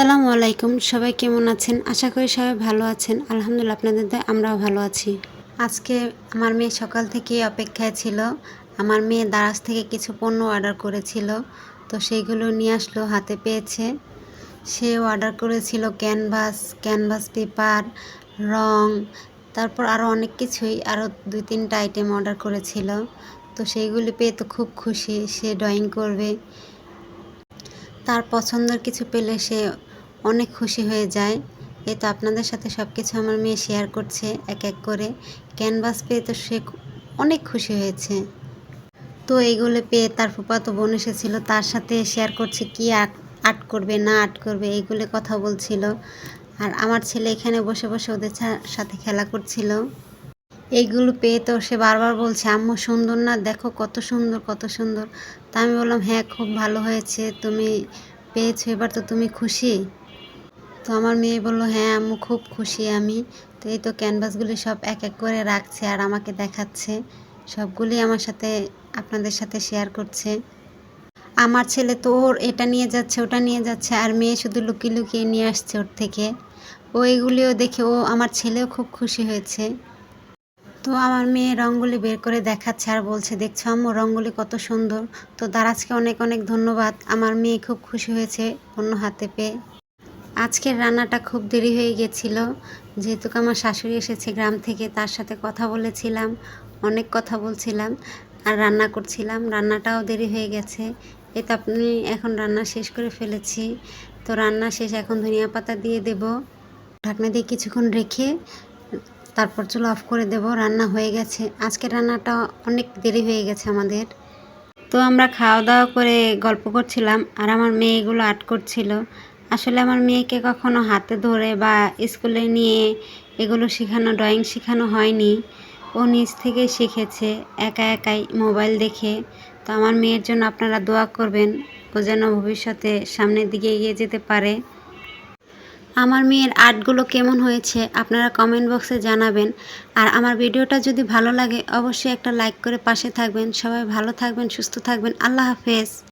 আসসালামু আলাইকুম। সবাই কেমন আছেন? আশা করি সবাই ভালো আছেন। আলহামদুলিল্লাহ, আপনাদের দয়ায় আমরাও ভালো আছি। আজকে আমার মেয়ে সকাল থেকে অপেক্ষায় ছিল। আমার মেয়ে দারাজ থেকে কিছু পণ্য অর্ডার করেছিল। তো সেইগুলো নিয়ে আসলো, হাতে পেয়েছে। সে অর্ডার করেছিল ক্যানভাস ক্যানভাস পেপার, রং, তারপর আরও অনেক কিছুই আরও দুই তিনটা আইটেম অর্ডার করেছিল। তো সেইগুলি পেয়ে তো খুব খুশি। সে ড্রয়িং করবে। তার পছন্দের কিছু পেলে সে অনেক খুশি হয়ে যায়। এই তো আপনাদের সাথে সব কিছু আমার মেয়ে শেয়ার করছে এক এক করে। ক্যানভাস পেয়ে তো সে অনেক খুশি হয়েছে। তো এইগুলো পেয়ে তার ফুপাতো বোন এসেছিল, তার সাথে শেয়ার করছে কি আর্ট করবে, না আর্ট করবে, এইগুলো কথা বলছিল। আর আমার ছেলে এখানে বসে বসে ওদের সাথে খেলা করছিল। এইগুলো পেয়ে তো সে বারবার বলছে, আম্মু, সুন্দর না, দেখো কত সুন্দর কত সুন্দর। তা আমি বললাম হ্যাঁ খুব ভালো হয়েছে, তুমি পেয়েছ, এবার তো তুমি খুশি? তো আমার মেয়ে বলল হ্যাঁ আম্মু, খুব খুশি আমি। তো এই তো ক্যানভাসগুলি সব এক এক করে রাখছে আর আমাকে দেখাচ্ছে। সবগুলি আমার সাথে, আপনাদের সাথে শেয়ার করছে। আমার ছেলে তো ওর এটা নিয়ে যাচ্ছে, ওটা নিয়ে যাচ্ছে, আর মেয়ে শুধু লুকিয়ে লুকিয়ে নিয়ে আসছে ওর থেকে। ও এগুলিও দেখে, ও আমার ছেলেও খুব খুশি হয়েছে। তো আমার মেয়ে রঙ্গোলি বের করে দেখাচ্ছে আর বলছে, দেখছ আম্মু, রঙ্গোলি কত সুন্দর। তো দারাজকে অনেক অনেক ধন্যবাদ। আমার মেয়ে খুব খুশি হয়েছে অন্য হাতে পেয়ে। আজকের রান্নাটা খুব দেরি হয়ে গেছিল। যেহেতু আমার শাশুড়ি এসেছে গ্রাম থেকে, তার সাথে কথা বলেছিলাম, অনেক কথা বলছিলাম আর রান্না করছিলাম। রান্নাটাও দেরি হয়ে গেছে। এই তো আপনি এখন রান্না শেষ করে ফেলেছি। তো রান্না শেষ, এখন ধনিয়া পাতা দিয়ে দেব। ঢাকনা দিয়ে কিছুক্ষণ রেখে তারপর চুলো অফ করে দেব, রান্না হয়ে গেছে। আজকে রান্নাটা অনেক দেরি হয়ে গেছে আমাদের। তো আমরা খাওয়া দাওয়া করে গল্প করছিলাম, আর আমার মেয়ে এগুলো আর্ট করছিল। আসলে আমার মেয়েকে কখনো হাতে ধরে বা স্কুলে নিয়ে এগুলো শেখানো ড্রয়িং শেখানো হয়নি। ও নিজ থেকেই শিখেছে, একা একাই মোবাইল দেখে। তো আমার মেয়ের জন্য আপনারা দোয়া করবেন, ও যেন ভবিষ্যতে সামনের দিকে এগিয়ে যেতে পারে। আমার মেয়ের আর্টগুলো কেমন হয়েছে আপনারা কমেন্ট বক্সে জানাবেন। আর আমার ভিডিওটা যদি ভালো লাগে, অবশ্যই একটা লাইক করে পাশে থাকবেন। সবাই ভালো থাকবেন, সুস্থ থাকবেন। আল্লাহ হাফেজ।